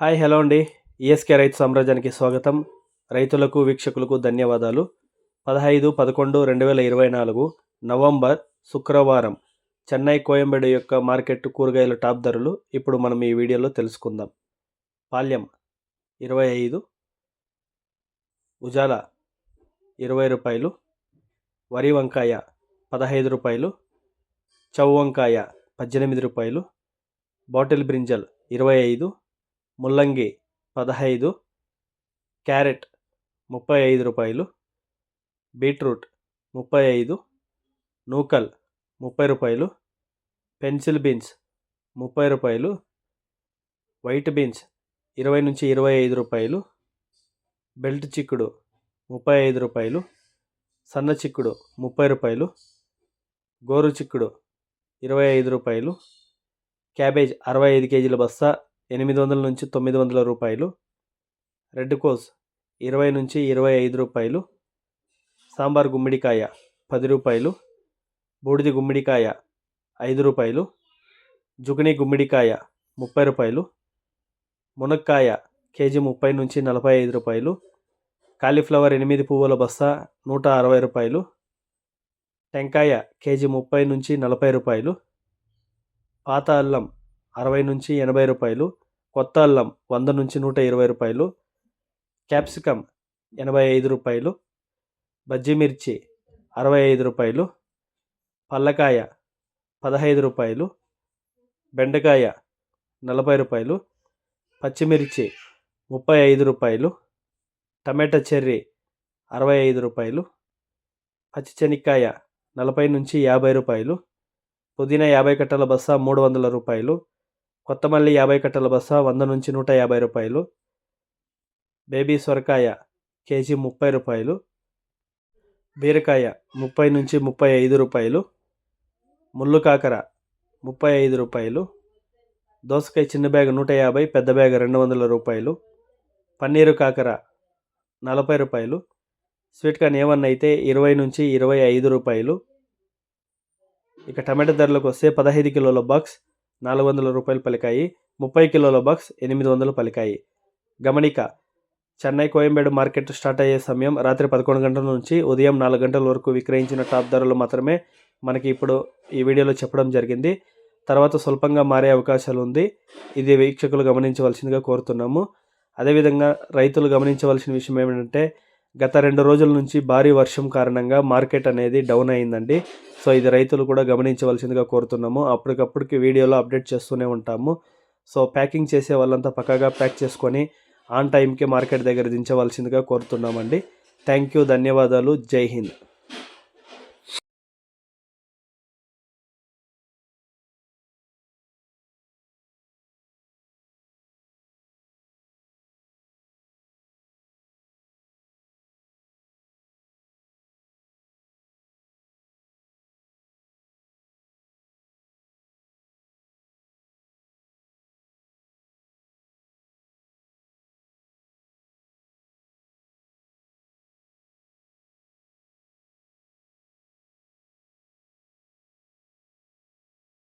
Hi hello అండి. ESK రైతు సామ్రాజ్యానికి స్వాగతం. రైతులకు వీక్షకులకు ధన్యవాదాలు. పదహైదు పదకొండు రెండు వేల ఇరవై నాలుగు నవంబర్ శుక్రవారం చెన్నై కోయంబేడు యొక్క మార్కెట్ కూరగాయల టాప్ ధరలు ఇప్పుడు మనం ఈ వీడియోలో తెలుసుకుందాం. పాల్యం ఇరవై ఐదు ఉజాల ఇరవై రూపాయలు వరి వంకాయ పదహైదు రూపాయలు చౌ వంకాయ పద్దెనిమిది రూపాయలు బాటిల్ బ్రింజల్ ఇరవై ఐదు ముల్లంగి పదహైదు క్యారెట్ ముప్పై ఐదు రూపాయలు బీట్రూట్ ముప్పై ఐదు నూకల్ ముప్పై రూపాయలు పెన్సిల్ బీన్స్ ముప్పై రూపాయలు వైట్ బీన్స్ ఇరవై నుంచి ఇరవై ఐదు రూపాయలు బెల్ట్ చిక్కుడు ముప్పై ఐదు రూపాయలు సన్న చిక్కుడు ముప్పై రూపాయలు గోరు చిక్కుడు ఇరవై ఐదు రూపాయలు క్యాబేజ్ అరవై ఐదు కేజీల బస్తా ఎనిమిది వందల నుంచి తొమ్మిది వందల రూపాయలు. రెడ్ కోస్ ఇరవై నుంచి ఇరవై ఐదు రూపాయలు. సాంబార్ గుమ్మిడికాయ పది రూపాయలు. బూడిది గుమ్మిడికాయ ఐదు రూపాయలు. జుకినీ గుమ్మిడికాయ ముప్పై రూపాయలు. మునక్కాయ కేజీ ముప్పై నుంచి నలభై ఐదు రూపాయలు. కాలీఫ్లవర్ ఎనిమిది పువ్వుల బస్తా నూట అరవై రూపాయలు. టెంకాయ కేజీ ముప్పై నుంచి నలభై రూపాయలు. పాత అల్లం అరవై నుంచి ఎనభై రూపాయలు కొత్త అల్లం వంద నుంచి నూట ఇరవై రూపాయలు క్యాప్సికమ్ ఎనభై ఐదు రూపాయలు బజ్జిమిర్చి అరవై ఐదు రూపాయలు పల్లకాయ పదహైదు రూపాయలు బెండకాయ నలభై రూపాయలు పచ్చిమిర్చి ముప్పై ఐదు రూపాయలు టమాటా చెర్రీ అరవై ఐదు రూపాయలు పచ్చి శనక్కాయ నలభై నుంచి యాభై రూపాయలు పుదీనా యాభై కట్టల బస్సా మూడు వందల రూపాయలు కొత్తమల్లి యాభై కట్టల బస్సా వంద నుంచి నూట యాభై రూపాయలు. బేబీ సొరకాయ కేజీ ముప్పై రూపాయలు. బీరకాయ ముప్పై నుంచి ముప్పై ఐదు రూపాయలు. ముళ్ళు కాకర ముప్పై ఐదు రూపాయలు. దోసకాయ చిన్న బ్యాగ్ నూట యాభై పెద్ద బ్యాగ్ రెండు వందల రూపాయలు. పన్నీరు కాకర నలభై రూపాయలు. స్వీట్ కార్న్ ఏమన్నా అయితే ఇరవై నుంచి ఇరవై ఐదు రూపాయలు. ఇక టమాటా ధరలకు వస్తే పదహైదు కిలోల బాక్స్ నాలుగు వందల రూపాయలు పలికాయి. ముప్పై కిలోల బాక్స్ ఎనిమిది వందలు పలికాయి. గమనిక చెన్నై కోయంబేడు మార్కెట్ స్టార్ట్ అయ్యే సమయం రాత్రి పదకొండు గంటల నుంచి ఉదయం నాలుగు గంటల వరకు విక్రయించిన టాప్ ధరలు మాత్రమే మనకి ఇప్పుడు ఈ వీడియోలో చెప్పడం జరిగింది. తర్వాత స్వల్పంగా మారే అవకాశాలు ఉంది. ఇది వీక్షకులు గమనించవలసిందిగా కోరుతున్నాము. అదేవిధంగా రైతులు గమనించవలసిన విషయం ఏమిటంటే గత రెండు రోజుల నుంచి భారీ వర్షం కారణంగా మార్కెట్ అనేది డౌన్ అయిందండి. సో ఇది రైతులు కూడా గమనించవలసిందిగా కోరుతున్నాము. అప్పటికప్పటికి వీడియోలో అప్డేట్ చేస్తూనే ఉంటాము. సో ప్యాకింగ్ చేసే వాళ్ళంతా పక్కగా ప్యాక్ చేసుకొని ఆన్ టైంకి మార్కెట్ దగ్గర దించవలసిందిగా కోరుతున్నామండి. థ్యాంక్ యూ ధన్యవాదాలు. జై హింద్.